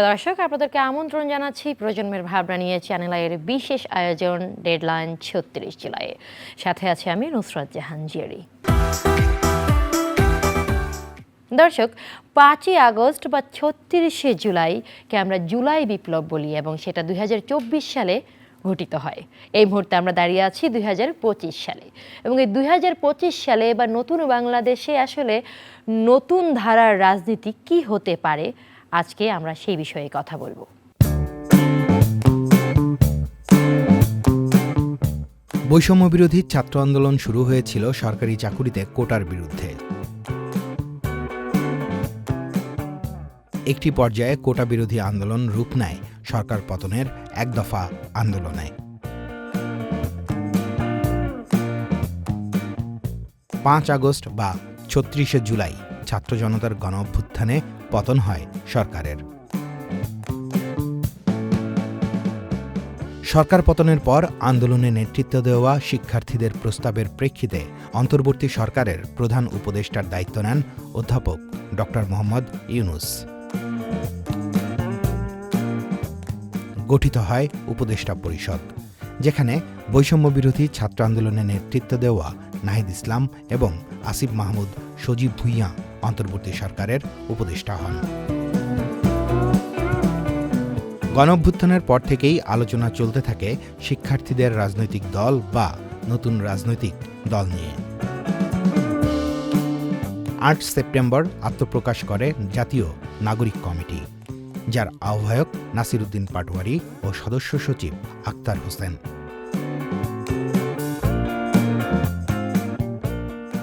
প্রিয় দর্শক, আপনাদেরকে আমন্ত্রণ জানাচ্ছি প্রজন্মের ভাবনা নিয়ে চ্যানেল আইয়ের বিশেষ আয়োজন ডেডলাইন ছত্রিশ জুলাই। সাথে আছে আমি নুসরত জাহান জিয়ারি। দর্শক, পাঁচই আগস্ট বা ছত্রিশে জুলাইকে আমরা জুলাই বিপ্লব বলি এবং সেটা দুই হাজার চব্বিশ সালে ঘটিত হয়। এই মুহূর্তে আমরা দাঁড়িয়ে আছি দুই হাজার পঁচিশ সালে। এবং এই দুই হাজার পঁচিশ সালে বা নতুন বাংলাদেশে আসলে নতুন ধারার রাজনীতি কি হতে পারে আজকে আমরা সেই বিষয়ে কথা বলব। বৈষম্য বিরোধী ছাত্র আন্দোলন শুরু হয়েছিল সরকারি চাকুরিতে কোটার বিরুদ্ধে। একটি পর্যায়ে কোটা বিরোধী আন্দোলন রূপ নেয় সরকার পতনের এক দফা আন্দোলনে। পাঁচ আগস্ট বা ছত্রিশে জুলাই ছাত্র জনতার গণ অভ্যুত্থানে পতন হয় সরকারের। সরকার পতনের পর আন্দোলনে নেতৃত্ব দেওয়া শিক্ষার্থীদের প্রস্তাবের প্রেক্ষিতে অন্তর্বর্তী সরকারের প্রধান উপদেষ্টার দায়িত্ব নেন অধ্যাপক ড মোহাম্মদ ইউনুস। গঠিত হয় উপদেষ্টা পরিষদ, যেখানে বৈষম্য বিরোধী ছাত্র আন্দোলনে নেতৃত্ব দেওয়া নাহিদ ইসলাম এবং আসিফ মাহমুদ, সজীব ভুইয়া অন্তর্বর্তী সরকারের উপদেষ্টা হন। গণঅভ্যুত্থানের পর থেকেই আলোচনা চলতে থাকে শিক্ষার্থীদের রাজনৈতিক দল বা নতুন রাজনৈতিক দল নিয়ে। আট সেপ্টেম্বর আত্মপ্রকাশ করে জাতীয় নাগরিক কমিটি, যার আহ্বায়ক নাসিরুদ্দিন পাটোয়ারি ও সদস্য সচিব আক্তার হোসেন।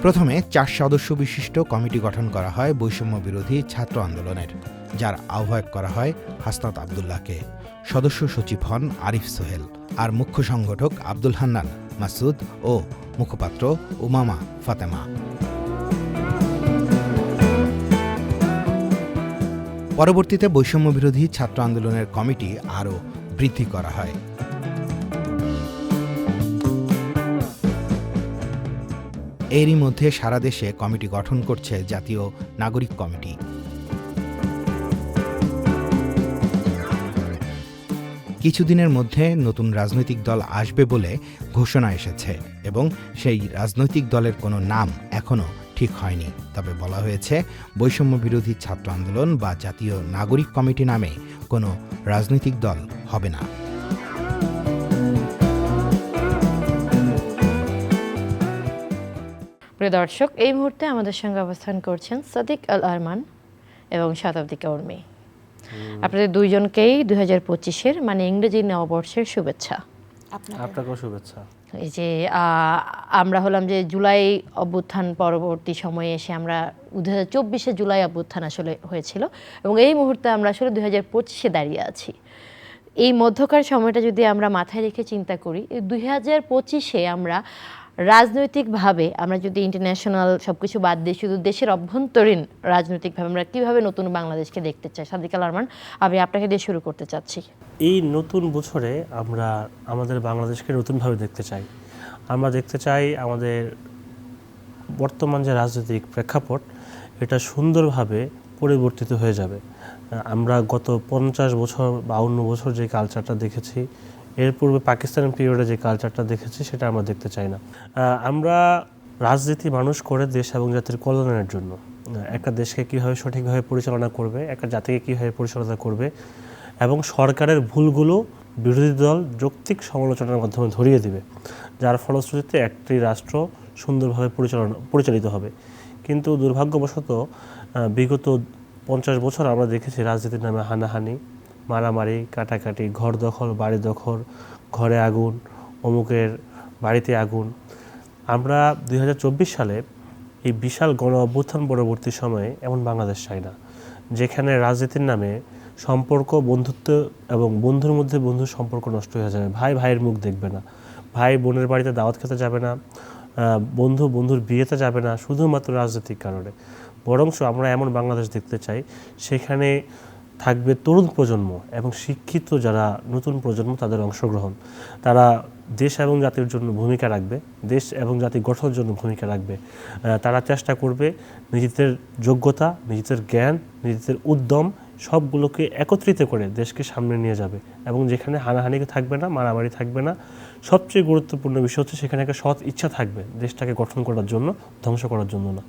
প্রথমে চার সদস্য বিশিষ্ট কমিটি গঠন করা হয় বৈষম্য বিরোধী ছাত্র আন্দোলনের, যার আহ্বায়ক করা হয় হাসনাত আবদুল্লাহকে। সদস্য সচিব হন আরিফ সোহেল আর মুখ্য সংগঠক আব্দুল হান্নান মাসুদ ও মুখপাত্র উমামা ফাতেমা। পরবর্তীতে বৈষম্য বিরোধী ছাত্র আন্দোলনের কমিটি আরও বৃদ্ধি করা হয়। এরই মধ্যে সারা দেশে কমিটি গঠন করছে জাতীয় নাগরিক কমিটি। কিছুদিনের মধ্যে নতুন রাজনৈতিক দল আসবে বলে ঘোষণা এসেছে এবং সেই রাজনৈতিক দলের কোনো নাম এখনও ঠিক হয়নি। তবে বলা হয়েছে, বৈষম্য বিরোধী ছাত্র আন্দোলন বা জাতীয় নাগরিক কমিটি নামে কোনো রাজনৈতিক দল হবে না। প্রিয় দর্শক এই মুহূর্তে আমাদের সঙ্গে অবস্থান করছেন সাদিক আল আরমান এবং শতাব্দী কৌর্মী। আপনাদের দুইজনকেই দুই হাজার পঁচিশের মানে ইংরেজি নববর্ষের শুভেচ্ছা। আপনাকেও শুভেচ্ছা। এই যে আমরা হলাম যে জুলাই অভ্যুত্থান পরবর্তী সময়ে এসে আমরা দু হাজার চব্বিশে জুলাই অভ্যুত্থান আসলে হয়েছিল এবং এই মুহূর্তে আমরা আসলে দুই হাজার পঁচিশে দাঁড়িয়ে আছি। এই মধ্যকার সময়টা যদি আমরা মাথায় রেখে চিন্তা করি দুই হাজার পঁচিশে আমরা রাজনৈতিকভাবে আমরা যদি ইন্টারন্যাশনাল সব কিছু বাদ দিয়ে শুধু দেশের অভ্যন্তরীণ রাজনৈতিকভাবে আমরা কীভাবে নতুন বাংলাদেশকে দেখতে চাই? সাদিক আল আরমান, আমি আপনাকে দিয়ে শুরু করতে চাচ্ছি। এই নতুন বছরে আমরা আমাদের বাংলাদেশকে নতুনভাবে দেখতে চাই। আমরা দেখতে চাই আমাদের বর্তমান যে রাজনৈতিক প্রেক্ষাপট, এটা সুন্দরভাবে পরিবর্তিত হয়ে যাবে। আমরা গত পঞ্চাশ বছর, বাউন্ন বছর যে কালচারটা দেখেছি এর পূর্বে পাকিস্তানের পিরিয়ডে যে কালচারটা দেখেছি, সেটা আমরা দেখতে চাই না। আমরা রাজনীতি মানুষ করে দেশ এবং জাতির কল্যাণের জন্য। একটা দেশকে কীভাবে সঠিকভাবে পরিচালনা করবে, একটা জাতিকে কীভাবে পরিচালনা করবে, এবং সরকারের ভুলগুলো বিরোধী দল যৌক্তিক সমালোচনার মাধ্যমে ধরিয়ে দিবে, যার ফলশ্রুতিতে একটি রাষ্ট্র সুন্দরভাবে পরিচালনা, পরিচালিত হবে। কিন্তু দুর্ভাগ্যবশত বিগত পঞ্চাশ বছর আমরা দেখেছি রাজনীতির নামে হানাহানি মারামারি, কাটাকাটি, ঘর দখল, বাড়ি দখল, ঘরে আগুন, অমুকের বাড়িতে আগুন। আমরা দুই হাজার চব্বিশ সালে এই বিশাল গণ অভ্যুত্থান পরবর্তী সময়ে এমন বাংলাদেশ চাই না, যেখানে রাজনীতির নামে সম্পর্ক, বন্ধুত্ব এবং বন্ধুর মধ্যে বন্ধুর সম্পর্ক নষ্ট হয়ে যাবে। ভাই ভাইয়ের মুখ দেখবে না, ভাই বোনের বাড়িতে দাওয়াত খেতে যাবে না বন্ধু বন্ধুর বিয়েতে যাবে না, শুধুমাত্র রাজনৈতিক কারণে। বরংশ আমরা এমন বাংলাদেশ দেখতে চাই, সেখানে থাকবে তরুণ প্রজন্ম এবং শিক্ষিত যারা নতুন প্রজন্ম তাদের অংশগ্রহণ। তারা দেশ এবং জাতির জন্য ভূমিকা রাখবে, দেশ এবং জাতি গঠনের জন্য ভূমিকা রাখবে। তারা চেষ্টা করবে নিজেদের যোগ্যতা, নিজেদের জ্ঞান, নিজেদের উদ্যম সবগুলোকে একত্রিত করে দেশকে সামনে নিয়ে যাবে এবং যেখানে হানাহানি থাকবে না, মারামারি থাকবে না, সবচেয়ে গুরুত্বপূর্ণ বিষয় হচ্ছে সেখানে একটা সৎ ইচ্ছা থাকবে দেশটাকে গঠন করার জন্য, ধ্বংস করার জন্য না।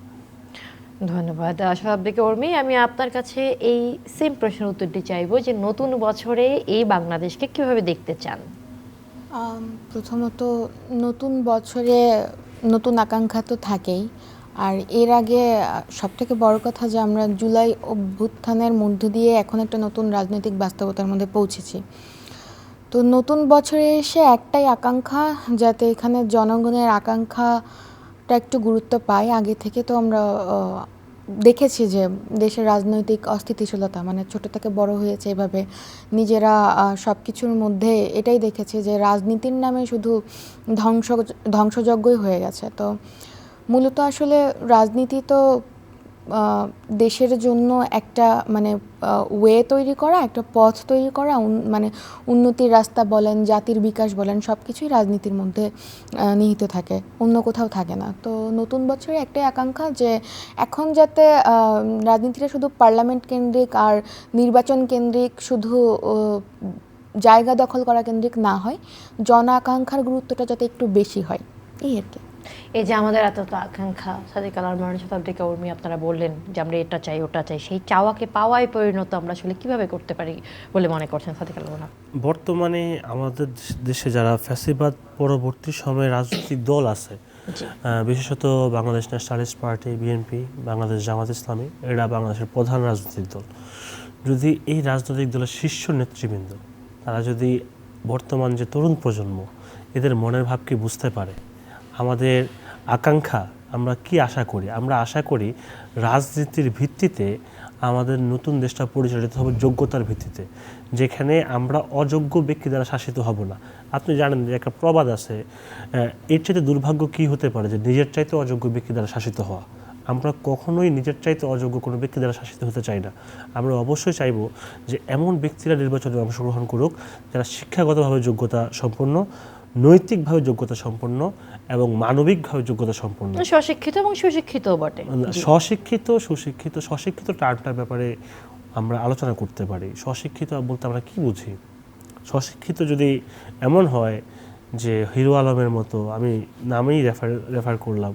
ধন্যবাদ। শতাব্দীকে উর্মি, আমি আপনার কাছে এই সেম প্রশ্নের উত্তরটি চাইব যে নতুন বছরে এই বাংলাদেশকে কীভাবে দেখতে চান? প্রথমত নতুন বছরে নতুন আকাঙ্ক্ষা তো থাকেই। আর এর আগে সব থেকে বড় কথা যে আমরা জুলাই অভ্যুত্থানের মধ্য দিয়ে এখন একটা নতুন রাজনৈতিক বাস্তবতার মধ্যে পৌঁছেছি। তো নতুন বছরে এসে একটাই আকাঙ্ক্ষা, যাতে এখানে জনগণের আকাঙ্ক্ষাটা একটু গুরুত্ব পায় আগে থেকে তো আমরা দেখেছি যে দেশের রাজনৈতিক অস্থিতিশীলতা মানে ছোট থেকে বড় হয়েছে এভাবে। নিজেরা সব কিছুর মধ্যে এটাই দেখেছি যে রাজনীতির নামে শুধু ধ্বংস, ধ্বংসযজ্ঞই হয়ে গেছে। তো মূলত আসলে রাজনীতি তো দেশের জন্য একটা মানে ওয়ে তৈরি করা, একটা পথ তৈরি করা মানে উন্নতির রাস্তা বলেন, জাতির বিকাশ বলেন সব কিছুই রাজনীতির মধ্যে নিহিত থাকে, অন্য কোথাও থাকে না। তো নতুন বছরে একটাই আকাঙ্ক্ষা যে এখন যাতে রাজনীতিটা শুধু পার্লামেন্ট কেন্দ্রিক আর নির্বাচন কেন্দ্রিক শুধু জায়গা দখল করা কেন্দ্রিক না হয়, জন আকাঙ্ক্ষার গুরুত্বটা যাতে একটু বেশি হয়, এই আর কি। এই যে আমাদের এত তো আকাঙ্ক্ষা সাদিক আল আরমান শতাব্দীকে উর্মি আপনারা বললেন যে আমরা এটা চাই ওটা চাই সেই চাওয়াকে পাওয়ায় পরিণত আমরা আসলে কীভাবে করতে পারি বলে মনে করছেন সাদিক আল আরমান বর্তমানে আমাদের দেশে যারা ফ্যাসিবাদ পরবর্তী সময়ে রাজনৈতিক দল আছে বিশেষত Bangladesh nationalist party BNP Bangladesh Jamaat Islami এরা বাংলাদেশের প্রধান রাজনৈতিক দল। যদি এই রাজনৈতিক দলের শীর্ষ নেতৃবৃন্দ তারা যদি বর্তমান যে তরুণ প্রজন্ম এদের মনের ভাবকে বুঝতে পারে? আমাদের আকাঙ্ক্ষা, আমরা কি আশা করি? আমরা আশা করি রাজনীতির ভিত্তিতে আমাদের নতুন দেশটা পরিচালিত হবে যোগ্যতার ভিত্তিতে, যেখানে আমরা অযোগ্য ব্যক্তি দ্বারা শাসিত হব না। আপনি জানেন যে একটা প্রবাদ আছে এর চাইতে দুর্ভাগ্য কি হতে পারে যে নিজের চাইতে অযোগ্য ব্যক্তি দ্বারা শাসিত হওয়া? আমরা কখনোই নিজের চাইতে অযোগ্য কোনো ব্যক্তি দ্বারা শাসিত হতে চাই না। আমরা অবশ্যই চাইব যে এমন ব্যক্তিরা নির্বাচনে অংশগ্রহণ করুক, যারা শিক্ষাগতভাবে যোগ্যতা সম্পন্ন নৈতিকভাবে যোগ্যতা সম্পন্ন এবং মানবিকভাবে যোগ্যতা সম্পন্ন। স্বশিক্ষিত এবং সুশিক্ষিত বটে। স্বশিক্ষিত সুশিক্ষিত স্বশিক্ষিত টার্মটার ব্যাপারে আমরা আলোচনা করতে পারি। স্বশিক্ষিত বলতে আমরা কি বুঝি? স্বশিক্ষিত যদি এমন হয় যে হিরো আলমের মতো আমি নামেই রেফার রেফার করলাম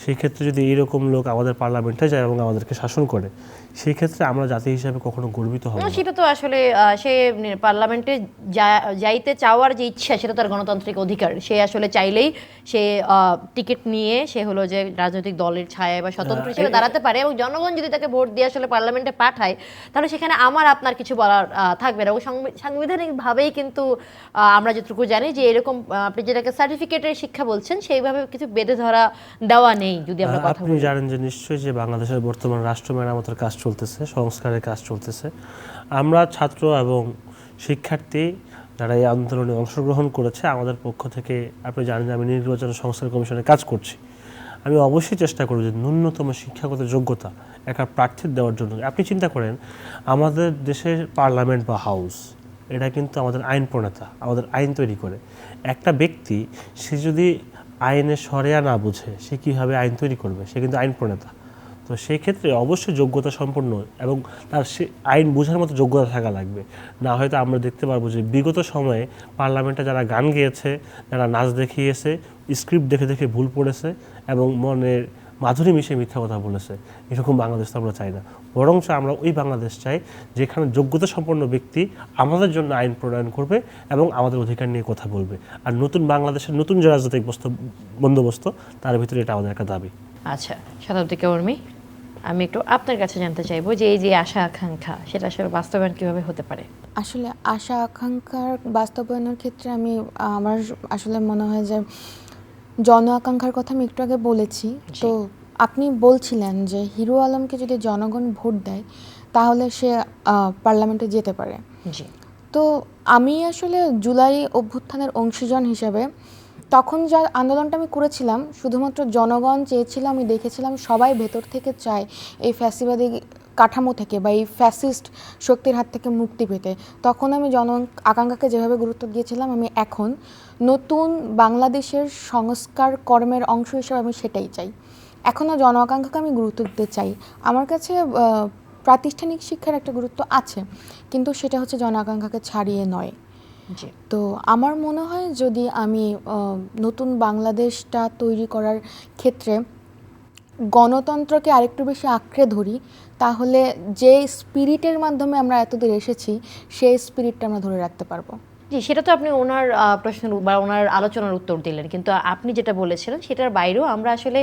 সেই ক্ষেত্রে যদি এইরকম লোক আমাদের পার্লামেন্টে যায় এবং আমাদেরকে শাসন করে সেই ক্ষেত্রে আমরা জাতি হিসাবে কখনো গর্বিত হব না, সেটা তো আসলে সে পার্লামেন্টে যাইতে চাওয়ার যে ইচ্ছা সেটা তার গণতান্ত্রিক অধিকার। সে আসলে চাইলেই সে টিকিট নিয়ে সে হলো যে রাজনৈতিক দলের ছায়ায় বা স্বতন্ত্র হ্যাঁ, হিসেবে দাঁড়াতে পারে এবং জনগণ যদি তাকে ভোট দিয়ে আসলে পার্লামেন্টে পাঠায় তাহলে সেখানে আমার আপনার কিছু বলার থাকবে না। এবং সংবি- সাংবিধানিকভাবেই কিন্তু আমরা যতটুকু জানি যে এরকম আপনি যেটাকে সার্টিফিকেটের শিক্ষা বলছেন সেইভাবে কিছু বেঁধে ধরা দেওয়া নেই। যদি আমরা কথা আপনি জানেন যে নিশ্চয়ই যে বাংলাদেশের বর্তমান রাষ্ট্র মেরামতের কাজ চলতেছে সংস্কারের কাজ চলতেছে। আমরা ছাত্র এবং শিক্ষার্থী যারা এই আন্দোলনে অংশগ্রহণ করেছে আমাদের পক্ষ থেকে আপনি জানেন যে আমি নির্বাচন সংস্কার কমিশনে কাজ করছি। আমি অবশ্যই চেষ্টা করব যে ন্যূনতম শিক্ষাগত যোগ্যতা একটা প্রার্থীর দেওয়ার জন্য। আপনি চিন্তা করেন আমাদের দেশের পার্লামেন্ট বা হাউস এটা কিন্তু আমাদের আইন প্রণেতা আমাদের আইন তৈরি করে। একটা ব্যক্তি সে যদি আইনের সরেয়া না বুঝে সে কীভাবে আইন তৈরি করবে? সে কিন্তু আইন প্রণেতা। তো সেই ক্ষেত্রে অবশ্যই যোগ্যতা সম্পন্ন এবং তার সে আইন বোঝার মতো যোগ্যতা থাকা লাগবে। না হয়তো আমরা দেখতে পারব যে বিগত সময়ে পার্লামেন্টে যারা গান গেয়েছে, যারা নাচ দেখিয়েছে, স্ক্রিপ্ট দেখে দেখে ভুল পড়েছে এবং মনের মাধুরী মিশে মিথ্যা কথা বলেছে। এরকম বাংলাদেশ তো আমরা চাই না। বরঞ্চ আমরা ওই বাংলাদেশ চাই যেখানে যোগ্যতা সম্পন্ন ব্যক্তি আমাদের জন্য আইন প্রণয়ন করবে এবং আমাদের অধিকার নিয়ে কথা বলবে। আর নতুন বাংলাদেশের নতুন যে রাজনৈতিক বস্ত- বন্দোবস্ত তার ভিতরে এটা আমাদের একটা দাবি। আচ্ছা শতাব্দীকে উর্মি আমি একটু আপনার কাছে জানতে চাইব যে এই যে আশা আকাঙ্ক্ষা সেটা আসলে বাস্তবায়ন কীভাবে হতে পারে? আসলে আশা আকাঙ্ক্ষার বাস্তবায়নের ক্ষেত্রে আমি আমার আসলে মনে হয় যে জন আকাঙ্ক্ষার কথা আমি একটু আগে বলেছি। তো আপনি বলছিলেন যে হিরো আলমকে যদি জনগণ ভোট দেয় তাহলে সে পার্লামেন্টে যেতে পারে। তো আমি আসলে জুলাই অভ্যুত্থানের অংশীজন হিসেবে তখন যা আন্দোলনটা আমি করেছিলাম শুধুমাত্র জনগণ চেয়েছিল আমি দেখেছিলাম সবাই ভেতর থেকে চায় এই ফ্যাসিবাদী কাঠামো থেকে বা এই ফ্যাসিস্ট শক্তির হাত থেকে মুক্তি পেতে। তখন আমি জন আকাঙ্ক্ষাকে যেভাবে গুরুত্ব দিয়েছিলাম আমি এখন নতুন বাংলাদেশের সংস্কার কর্মের অংশ হিসেবে আমি সেটাই চাই। এখনও জন আকাঙ্ক্ষাকে আমি গুরুত্ব দিতে চাই। আমার কাছে প্রাতিষ্ঠানিক শিক্ষার একটা গুরুত্ব আছে কিন্তু সেটা হচ্ছে জন আকাঙ্ক্ষাকে ছাড়িয়ে নয়। তো আমার মনে হয় যদি আমি নতুন বাংলাদেশটা তৈরি করার ক্ষেত্রে গণতন্ত্রকে আরেকটু বেশি আঁকড়ে ধরি তাহলে যে স্পিরিটের মাধ্যমে আমরা এতদূর এসেছি সেই স্পিরিটটা আমরা ধরে রাখতে পারব। জি সেটা তো আপনি ওনার প্রশ্নের বা ওনার আলোচনার উত্তর দিলেন। কিন্তু আপনি যেটা বলেছিলেন সেটার বাইরেও আমরা আসলে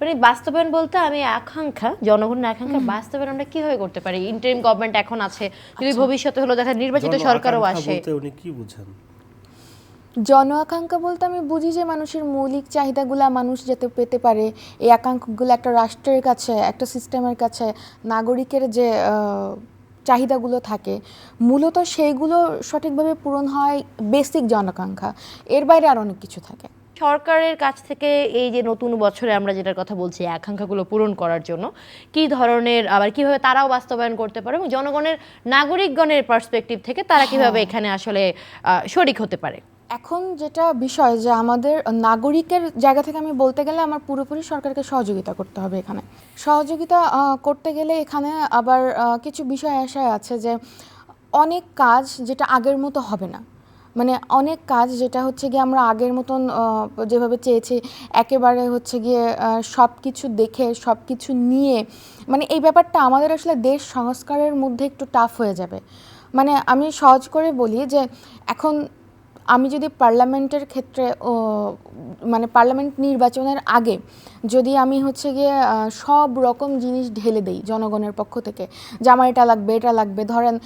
মানে বাস্তবায়ন বলতে আমি আকাঙ্ক্ষা জনগণের আকাঙ্ক্ষা বাস্তবায়ন আমরা কীভাবে করতে পারি? ইন্টারিম গভর্নমেন্ট এখন আছে যদি ভবিষ্যতে হলো দেখা নির্বাচিত সরকারও আসে। উনি কি বুঝেন? জন আকাঙ্ক্ষা বলতে আমি বুঝি যে মানুষের মৌলিক চাহিদাগুলা মানুষ যাতে পেতে পারে এই আকাঙ্ক্ষাগুলো একটা রাষ্ট্রের কাছে একটা সিস্টেমের কাছে নাগরিকের যে আহ, চাহিদাগুলো থাকে। মূলত সেইগুলো সঠিকভাবে পূরণ হয় বেসিক জনাকাঙ্ক্ষা এর বাইরে আর অনেক কিছু থাকে। সরকারের কাছ থেকে এই যে নতুন বছরে আমরা যেটার কথা বলছি আকাঙ্ক্ষাগুলো পূরণ করার জন্য কি ধরনের আবার কীভাবে তারাও বাস্তবায়ন করতে পারে এবং জনগণের নাগরিকগণের পার্সপেক্টিভ থেকে তারা কীভাবে এখানে আসলে শরিক হতে পারে? এখন যেটা বিষয় যে আমাদের নাগরিকের জায়গা থেকে আমি বলতে গেলে আমার পুরোপুরি সরকারকে সহযোগিতা করতে হবে এখানে। সহযোগিতা করতে গেলে এখানে আবার কিছু বিষয় আশায় আছে যে অনেক কাজ যেটা আগের মতো হবে না। মানে অনেক কাজ যেটা হচ্ছে গিয়ে আমরা আগের মতন যেভাবে চেয়েছি, একেবারে হচ্ছে গিয়ে সব কিছু দেখে সব কিছু নিয়ে মানে এই ব্যাপারটা আমাদের আসলে দেশ সংস্কারের মধ্যে একটু টাফ হয়ে যাবে। মানে আমি সহজ করে বলি যে এখন আমি যদি পার্লামেন্টের ক্ষেত্রে মানে পার্লামেন্ট নির্বাচনের আগে যদি আমি হচ্ছে গিয়ে সব রকম জিনিস ঢেলে দেই জনগণের পক্ষ থেকে যে এটা লাগবে এটা লাগবে, ধরেন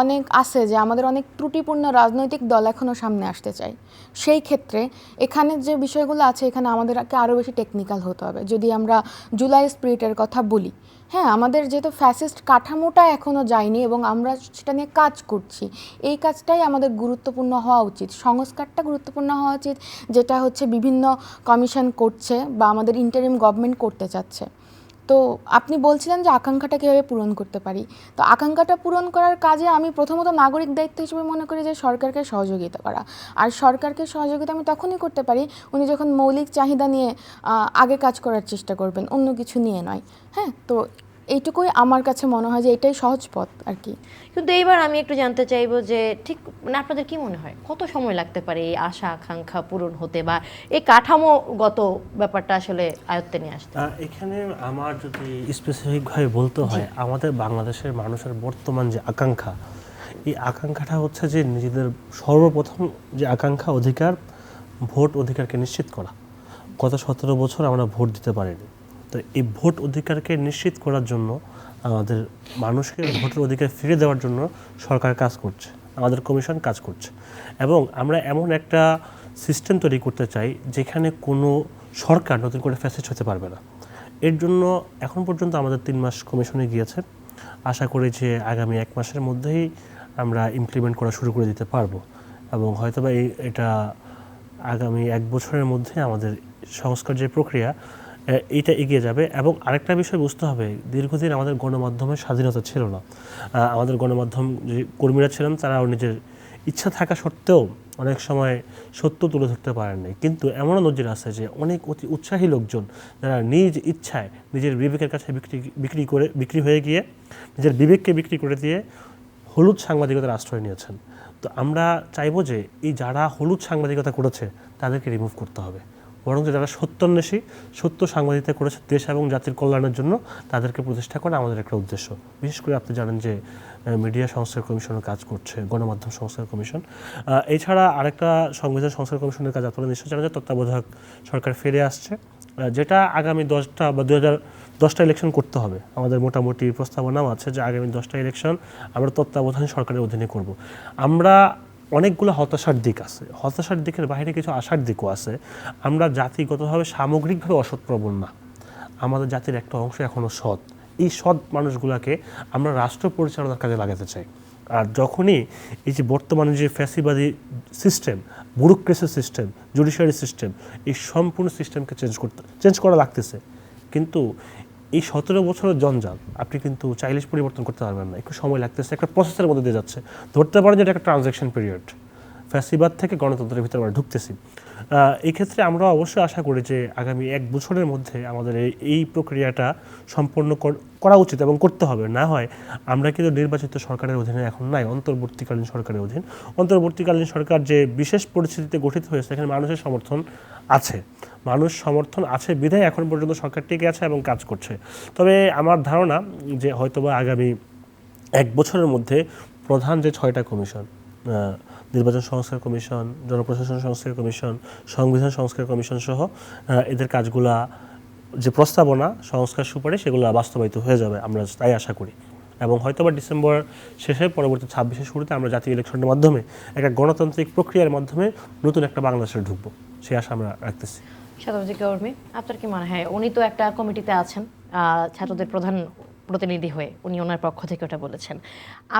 অনেক আছে যে আমাদের অনেক ত্রুটিপূর্ণ রাজনৈতিক দল এখনও সামনে আসতে চায় সেই ক্ষেত্রে এখানে যে বিষয়গুলো আছে, এখানে আমাদেরকে আরও বেশি টেকনিক্যাল হতে হবে। যদি আমরা জুলাই স্পিরিটের কথা বলি হ্যাঁ আমাদের যেহেতু ফ্যাসিস্ট কাঠামোটা এখনও যায়নি এবং আমরা সেটা নিয়ে কাজ করছি, এই কাজটাই আমাদের গুরুত্বপূর্ণ হওয়া উচিত। সংস্কারটা গুরুত্বপূর্ণ হওয়া উচিত, যেটা হচ্ছে বিভিন্ন কমিশন করছে বা আমাদের ইন্টারিম গভর্নমেন্ট করতে চাচ্ছে। তো আপনি বলছিলেন যে আকাঙ্ক্ষাটা কীভাবে পূরণ করতে পারি। তো আকাঙ্ক্ষাটা পূরণ করার কাজে আমি প্রথমত নাগরিক দায়িত্ব হিসেবে মনে করি যে সরকারকে সহযোগিতা করা। আর সরকারকে সহযোগিতা আমি তখনই করতে পারি, উনি যখন মৌলিক চাহিদা নিয়ে আগে কাজ করার চেষ্টা করবেন, অন্য কিছু নিয়ে নয়। হ্যাঁ তো এইটুকুই আমার কাছে মনে হয় যে এটাই সহজ পথ আর কি। কিন্তু এইবার আমি একটু জানতে চাইব যে ঠিক মানে আপনাদের কি মনে হয়? কত সময় লাগতে পারে এই আশা আকাঙ্ক্ষা পূরণ হতে বা এই কাঠামোগত ব্যাপারটা আসলে আয়ত্তে নিয়ে আসতে? এখানে আমার যদি স্পেসিফিকভাবে বলতে হয় আমাদের বাংলাদেশের মানুষের বর্তমান যে আকাঙ্ক্ষা এই আকাঙ্ক্ষাটা হচ্ছে যে নিজেদের সর্বপ্রথম যে আকাঙ্ক্ষা অধিকার ভোট অধিকারকে নিশ্চিত করা। গত সতেরো বছর আমরা ভোট দিতে পারিনি। তো এই ভোট অধিকারকে নিশ্চিত করার জন্য আমাদের মানুষকে ভোটের অধিকার ফিরে দেওয়ার জন্য সরকার কাজ করছে, আমাদের কমিশন কাজ করছে। এবং আমরা এমন একটা সিস্টেম তৈরি করতে চাই যেখানে কোনো সরকার নতুন করে ফ্যাসেজ হতে পারবে না। এর জন্য এখন পর্যন্ত আমাদের তিন মাস কমিশনে গিয়েছে। আশা করি যে আগামী এক মাসের মধ্যেই আমরা ইমপ্লিমেন্ট করা শুরু করে দিতে পারব। এবং হয়তোবা এই, এটা আগামী এক বছরের মধ্যে আমাদের সংস্কার যে প্রক্রিয়া এ, এইটা এগিয়ে যাবে এবং আরেকটা বিষয় বুঝতে হবে দীর্ঘদিন আমাদের গণমাধ্যমের স্বাধীনতা ছিল না। আমাদের গণমাধ্যম যে কর্মীরা ছিলেন তারাও নিজের ইচ্ছা থাকা সত্ত্বেও অনেক সময় সত্য তুলে ধরতে পারেননি। কিন্তু এমনও নজির আছে যে অনেক অতি উৎসাহী লোকজন যারা নিজ ইচ্ছায় নিজের বিবেকের কাছে বিক্রি বিক্রি করে বিক্রি হয়ে গিয়ে নিজের বিবেককে বিক্রি করে দিয়ে হলুদ সাংবাদিকতার আশ্রয় নিয়েছেন। তো আমরা চাইব যে এই যারা হলুদ সাংবাদিকতা করেছে তাদেরকে রিমুভ করতে হবে। বরং যারা সত্যান্বেষী, সত্য সাংবাদিকতা করেছে দেশ এবং জাতির কল্যাণের জন্য তাদেরকে প্রতিষ্ঠা করা আমাদের একটা উদ্দেশ্য। বিশেষ করে আপনি জানেন যে মিডিয়া সংস্কার কমিশনের কাজ করছে, গণমাধ্যম সংস্কার কমিশন। এছাড়া আরেকটা সংবিধান সংস্কার কমিশনের কাজ আপনারা নিশ্চয় জানেন যে, তত্ত্বাবধায়ক সরকার ফিরে আসছে। যেটা আগামী দশটা বা দু হাজার দশটা ইলেকশন করতে হবে। আমাদের মোটামুটি প্রস্তাবনাও আছে যে, আগামী দশটা ইলেকশন আমরা তত্ত্বাবধান সরকারের অধীনে করব। আমরা অনেকগুলো হতাশার দিক আছে। হতাশার দিকের বাইরে কিছু আশার দিকও আছে। আমরা জাতিগতভাবে সামগ্রিকভাবে অসৎপ্রবণ না। আমাদের জাতির একটা অংশ এখনও সৎ। এই সৎ মানুষগুলোকে আমরা রাষ্ট্র পরিচালনার কাজে লাগাতে চাই। আর যখনই এই যে বর্তমানে যে ফ্যাসিবাদী system, bureaucracy system, judiciary system, এই সম্পূর্ণ সিস্টেমকে চেঞ্জ করতে, চেঞ্জ করা লাগতেছে। কিন্তু এই সতেরো বছরের জঞ্জাল আপনি কিন্তু চাইলেজ পরিবর্তন করতে পারবেন না। একটু সময় লাগতেছে, একটা প্রসেসের মধ্যে দিয়ে যাচ্ছে। ধরতে পারেন যে এটা একটা ট্রানজ্যাকশন পিরিয়ড ফ্যাসিবাদ থেকে গণতন্ত্রের ভিতরে আমরা ঢুকতেছি। আহ, এই ক্ষেত্রে আমরা অবশ্যই আশা করি যে আগামী এক বছরের মধ্যে আমাদের এই প্রক্রিয়াটা সম্পন্ন কর- উচিত এবং করতে হবে। না হয় আমরা কিন্তু নির্বাচিত সরকারের অধীনে এখন নাই অন্তর্বর্তীকালীন সরকারের অধীন। অন্তর্বর্তীকালীন সরকার যে বিশেষ পরিস্থিতিতে গঠিত হয়েছে এখানে মানুষের সমর্থন আছে। মানুষ সমর্থন আছে বিধায় এখন পর্যন্ত সরকার টিকে আছে এবং কাজ করছে। তবে আমার ধারণা যে হয়তোবা আগামী এক বছরের মধ্যে প্রধান যে ছয়টা কমিশন নির্বাচন সংস্কার কমিশন, জনপ্রশাসন সংস্কার কমিশন, সংবিধান সংস্কার কমিশন সহ এদের কাজগুলা, যে প্রস্তাবনা সংস্কার সুপারিশ সেগুলো বাস্তবায়িত হয়ে যাবে আমরা তাই আশা করি। এবং হয়তোবা ডিসেম্বর শেষে পরবর্তী ছাব্বিশের শুরুতে আমরা জাতীয় ইলেকশনের মাধ্যমে একটা গণতান্ত্রিক প্রক্রিয়ার মাধ্যমে নতুন একটা বাংলাদেশে ঢুকবো। সেই আশা আমরা রাখতেছি। শতাব্দী কর্মী, আপনার কি মনে হয়, উনি তো একটা কমিটিতে আছেন ছাত্রদের প্রধান প্রতিনিধি হয়ে উনি ওনার পক্ষ থেকে ওটা বলেছেন।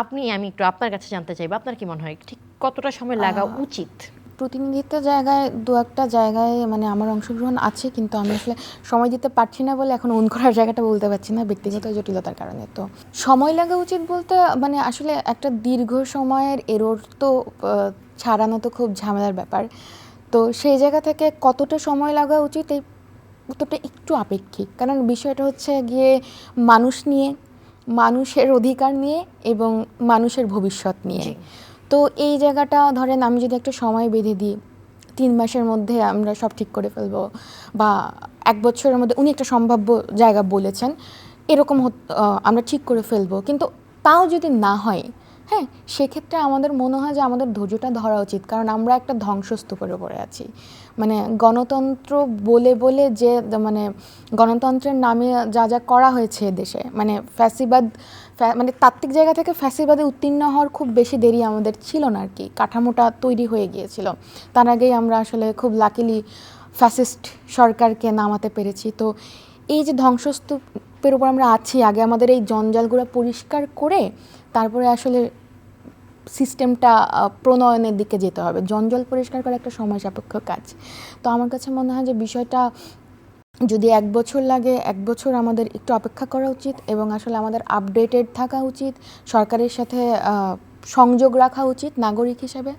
আপনি আমি একটু আপনার কাছে জানতে চাইব আপনার কি মনে হয় ঠিক কতটা সময় লাগা উচিত? প্রতিনিধিত্ব জায়গায় দু একটা জায়গায় মানে আমার অংশগ্রহণ আছে কিন্তু আমি আসলে সময় দিতে পারছি না বলে এখন উন করার জায়গাটা বলতে পারছি না ব্যক্তিগত জটিলতার কারণে। তো সময় লাগা উচিত বলতে মানে আসলে একটা দীর্ঘ সময়ের এরোর তো ছাড়ানো তো খুব ঝামেলার ব্যাপার। তো সেই জায়গা থেকে কতটা সময় লাগা উচিত এই উত্তরটা একটু আপেক্ষিক। কারণ বিষয়টা হচ্ছে গিয়ে মানুষ নিয়ে মানুষের অধিকার নিয়ে এবং মানুষের ভবিষ্যৎ নিয়ে। তো এই জায়গাটা ধরেন আমি যদি একটা সময় বেঁধে দিই তিন মাসের মধ্যে আমরা সব ঠিক করে ফেলব বা এক বছরের মধ্যে উনি একটা সম্ভাব্য জায়গা বলেছেন এরকম হত- আমরা ঠিক করে ফেলব। কিন্তু তাও যদি না হয় হ্যাঁ সেক্ষেত্রে আমাদের মনে হয় যে আমাদের ধৈর্যটা ধরা উচিত। কারণ আমরা একটা ধ্বংসস্তূপের উপরে আছি। মানে গণতন্ত্র বলে বলে যে মানে গণতন্ত্রের নামে যা যা করা হয়েছে দেশে মানে ফ্যাসিবাদ মানে তাত্ত্বিক জায়গা থেকে ফ্যাসিবাদে উত্তীর্ণ হওয়ার খুব বেশি দেরি আমাদের ছিল না আর কি কাঠামোটা তৈরি হয়ে গিয়েছিল। তার আগেই আমরা আসলে খুব লাকিলি ফ্যাসিস্ট সরকারকে নামাতে পেরেছি। তো এই যে ধ্বংসস্তূপের উপর আমরা আছি, আগে আমাদের এই জঞ্জালগুলো পরিষ্কার করে, তারপরে আসলে সিস্টেমটা প্রণয়নের দিকে যেতে হবে। জঞ্জল পরিষ্কার করা একটা সময় সাপেক্ষ কাজ। তো আমার কাছে মনে হয় যে বিষয়টা যদি এক বছর লাগে, এক বছর আমাদের একটু অপেক্ষা করা উচিত এবং আসলে আমাদের আপডেটেড থাকা উচিত, সরকারের সাথে সংযোগ রাখা উচিত, নাগরিক হিসেবে,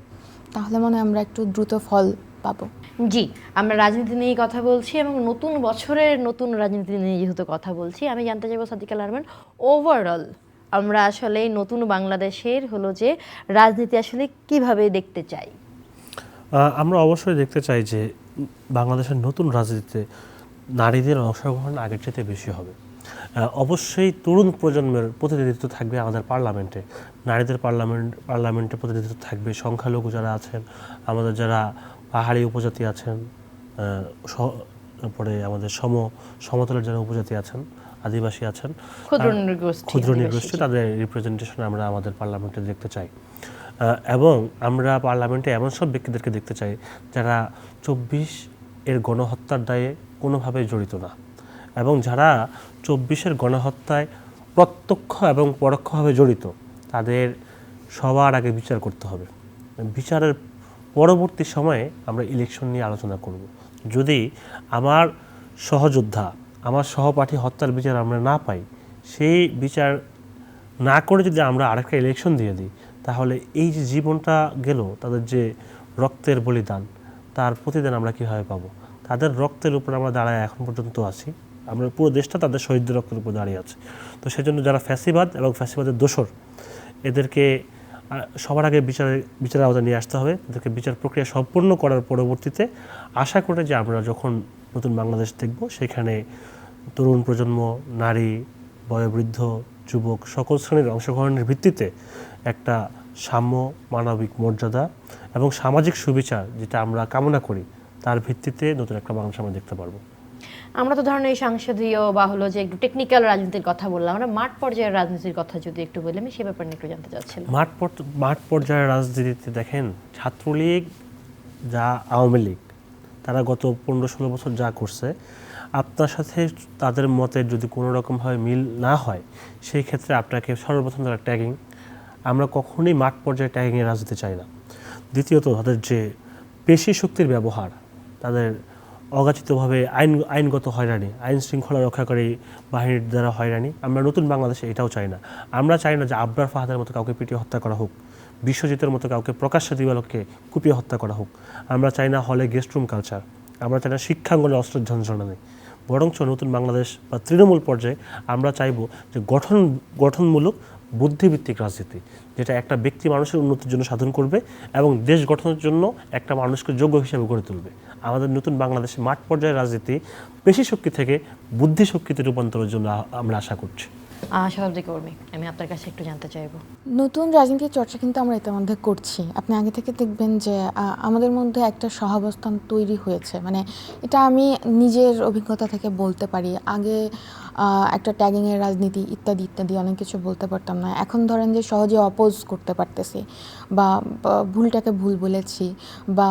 তাহলে মনে হয় আমরা একটু দ্রুত ফল পাবো। জি, আমরা রাজনীতি নিয়ে কথা বলছি এবং নতুন বছরের নতুন রাজনীতি নিয়ে যেহেতু কথা বলছি, আমি জানতে চাইব সাদিকা আরমান ওভারঅল আমরা আসলে নতুন বাংলাদেশের হলো যে রাজনীতি আসলে কীভাবে দেখতে চাই? আমরা অবশ্যই দেখতে চাই যে বাংলাদেশের নতুন রাজনীতিতে নারীদের অংশগ্রহণ আগের চাইতে বেশি হবে। অবশ্যই তরুণ প্রজন্মের প্রতিনিধিত্ব থাকবে আমাদের পার্লামেন্টে। নারীদের পার্লামেন্ট, পার্লামেন্টে প্রতিনিধিত্ব থাকবে। সংখ্যালঘু যারা আছেন, আমাদের যারা পাহাড়ি উপজাতি আছেন তারপরে আমাদের সম, সমতলের যারা উপজাতি আছেন আদিবাসী আছেন। ক্ষুদ্র নৃগোষ্ঠী। তাদের রিপ্রেজেন্টেশন আমরা আমাদের পার্লামেন্টে দেখতে চাই। এবং আমরা পার্লামেন্টে এমন সব ব্যক্তিদেরকে দেখতে চাই যারা চব্বিশ এর গণহত্যার দায়ে কোনোভাবে জড়িত না। এবং যারা চব্বিশের গণহত্যায় প্রত্যক্ষ এবং পরোক্ষভাবে জড়িত তাদের সবার আগে বিচার করতে হবে। বিচারের পরবর্তী সময়ে আমরা ইলেকশন নিয়ে আলোচনা করব। যদি আমার সহযোদ্ধা আমার সহপাঠী হত্যার বিচার আমরা না পাই, সেই বিচার না করে যদি আমরা আরেকটা ইলেকশন দিয়ে দিই, তাহলে এই যে জীবনটা গেল, তাদের যে রক্তের বলিদান, তার প্রতিদান আমরা কীভাবে পাবো? তাদের রক্তের উপর আমরা দাঁড়ায় এখন পর্যন্ত আছি। আমরা পুরো দেশটা তাদের শহীদদের রক্তের উপর দাঁড়িয়ে আছে। তো সেজন্য যারা ফ্যাসিবাদ এবং ফ্যাসিবাদের দোসর এদেরকে সবার আগে বিচারে বিচারের আওতায় নিয়ে আসতে হবে। এদেরকে বিচার প্রক্রিয়া সম্পূর্ণ করার পরবর্তীতে আশা করে যে আমরা যখন নতুন বাংলাদেশ দেখব, সেখানে তরুণ প্রজন্ম নারী বয়োবৃদ্ধ যুবক সকল শ্রেণির অংশগ্রহণের ভিত্তিতে একটা সাম্য মানবিক মর্যাদা এবং সামাজিক সুবিচার যেটা আমরা কামনা করি তার ভিত্তিতে নতুন একটা বাংলাদেশ আমরা দেখতে পারব। আমরা তো ধরেন এই সংসদীয় বা হলো যে একটু টেকনিক্যাল রাজনীতির কথা বললাম আমরা মাঠ পর্যায়ের রাজনীতির কথা যদি একটু বলি আমি সে ব্যাপারে একটু জানতে চাচ্ছিলাম। মাঠ মাঠ পর্যায়ের রাজনীতিতে দেখেন ছাত্রলীগ যা আওয়ামী লীগ তারা গত পনেরো ষোলো বছর যা করছে আপনার সাথে তাদের মতে যদি কোনো রকমভাবে মিল না হয়, সেই ক্ষেত্রে আপনাকে সর্বপ্রথম তারা ট্যাগিং আমরা কখনোই মাঠ পর্যায়ে ট্যাগিংয়ের রাজনীতি চাই না। দ্বিতীয়ত তাদের যে পেশি শক্তির ব্যবহার, তাদের অগাচিতভাবে আইন, আইনগত হয়রানি, আইন শৃঙ্খলা রক্ষাকারী বাহিনীর দ্বারা হয়রানি, আমরা নতুন বাংলাদেশে এটাও চাই না। আমরা চাই না যে আবরার ফাহাদের মতো কাউকে পিটিয়ে হত্যা করা হোক, বিশ্বজিতের মতো কাউকে প্রকাশ্য দিবালককে কুপিয়ে হত্যা করা হোক। আমরা চাই না হলে গেস্ট রুম কালচার আমরা চাই না শিক্ষাঙ্গনে অস্ত্র ঝঞ্ঝনা নেই বরঞ্চ নতুন বাংলাদেশ বা তৃণমূল পর্যায়ে আমরা চাইব যে গঠন, গঠনমূলক বুদ্ধিভিত্তিক রাজনীতি, যেটা একটা ব্যক্তি মানুষের উন্নতির জন্য সাধন করবে এবং দেশ গঠনের জন্য একটা মানুষকে যোগ্য হিসেবে গড়ে তুলবে। আমাদের নতুন বাংলাদেশে মাঠ পর্যায়ের রাজনীতি পেশি শক্তি থেকে বুদ্ধিশক্তিতে রূপান্তরের জন্য আমরা আশা করছি। শতাব্দী কর্মী। আমি আপনার কাছে একটু জানতে চাইব। নতুন রাজনীতির চর্চা কিন্তু আমরা ইতিমধ্যে করছি। আপনি আগে থেকে দেখবেন যে আমাদের মধ্যে একটা সহাবস্থান তৈরি হয়েছে। মানে এটা আমি নিজের অভিজ্ঞতা থেকে বলতে পারি। আগে একটা ট্যাগিংয়ের রাজনীতি ইত্যাদি ইত্যাদি অনেক কিছু বলতে পারতাম না। এখন ধরেন যে সহজে অপোজ করতে পারতেছি বা ভুলটাকে ভুল বলেছি বা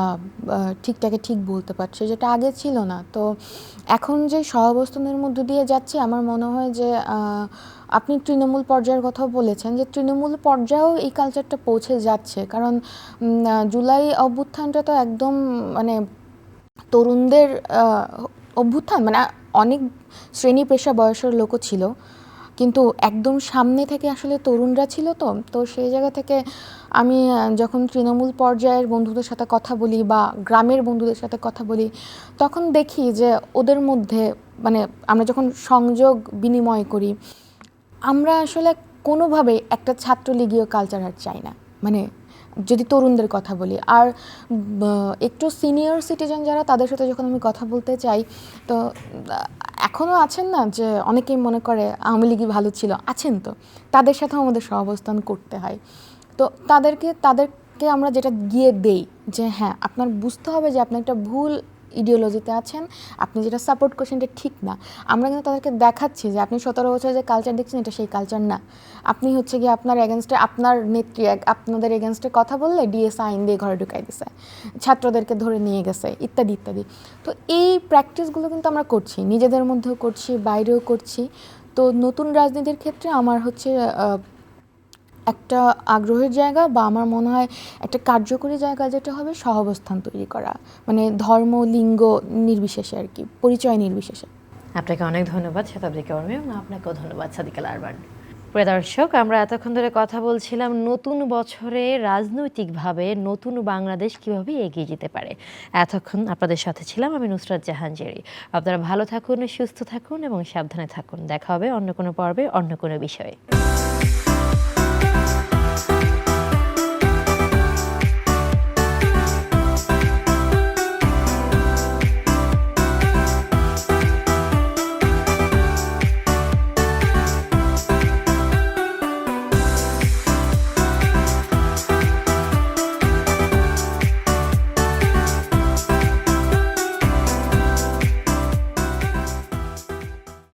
ঠিকটাকে ঠিক বলতে পারছি, যেটা আগে ছিল না। তো এখন যে সহাবস্থানের মধ্য দিয়ে যাচ্ছি, আমার মনে হয় যে আপনি তৃণমূল পর্যায়ের কথা বলেছেন যে তৃণমূল পর্যায়েও এই কালচারটা পৌঁছে যাচ্ছে। কারণ জুলাই অভ্যুত্থানটা তো একদম মানে তরুণদের অভ্যুত্থান মানে অনেক শ্রেণি পেশা বয়সের লোকও ছিল, কিন্তু একদম সামনে থেকে আসলে তরুণরা ছিল তো তো সেই জায়গা থেকে আমি যখন তৃণমূল পর্যায়ের বন্ধুদের সাথে কথা বলি বা গ্রামের বন্ধুদের সাথে কথা বলি, তখন দেখি যে ওদের মধ্যে মানে আমরা যখন সংযোগ বিনিময় করি, আমরা আসলে কোনোভাবেই একটা ছাত্রলীগীয় কালচার আর চাই না। মানে যদি তরুণদের কথা বলি, আর একটু সিনিয়র সিটিজেন যারা তাদের সাথে যখন আমি কথা বলতে চাই, তো এখনও আছেন না যে অনেকেই মনে করে আওয়ামী লীগই ভালো ছিল, আছেন তো। তাদের সাথেও আমাদের সহাবস্থান করতে হয়। তো তাদেরকে তাদেরকে আমরা যেটা গিয়ে দেই যে হ্যাঁ আপনার বুঝতে হবে যে আপনার একটা ভুল ইডিওলজিতে আছেন, আপনি যেটা সাপোর্ট করছেন এটা ঠিক না। আমরা কিন্তু তাদেরকে দেখাচ্ছি যে আপনি সতেরো বছর যে কালচার দেখছেন, এটা সেই কালচার না। আপনি হচ্ছে গিয়ে আপনার এগেনস্টে আপনার নেত্রী আপনাদের এগেনস্টে কথা বললে ডিএস আইন দিয়ে ঘরে ঢুকাই দিছে, ছাত্রদেরকে ধরে নিয়ে গেছে, ইত্যাদি ইত্যাদি। তো এই প্র্যাকটিসগুলো কিন্তু আমরা করছি, নিজেদের মধ্যেও করছি, বাইরেও করছি। তো নতুন রাজনীতির ক্ষেত্রে আমার হচ্ছে একটা আগ্রহের জায়গা বা আমার মনে হয় একটা কার্যকরী জায়গা যেটা হবে সহাবস্থান তৈরি করা। মানে ধর্ম, লিঙ্গ নির্বিশেষে আর কি, পরিচয় নির্বিশেষে। আপনাকে অনেক ধন্যবাদ শতাব্দী কর্মী আপনাকেও ধন্যবাদ, সাদিকাল আরবান। প্রিয় দর্শক, আমরা এতক্ষণ ধরে কথা বলছিলাম নতুন বছরে রাজনৈতিকভাবে নতুন বাংলাদেশ কীভাবে এগিয়ে যেতে পারে। এতক্ষণ আপনাদের সাথে ছিলাম আমি নুসরাত জাহান জেরি। আপনারা ভালো থাকুন, সুস্থ থাকুন, এবং সাবধানে থাকুন। দেখা হবে অন্য কোনো পর্বে, অন্য কোনো বিষয়ে।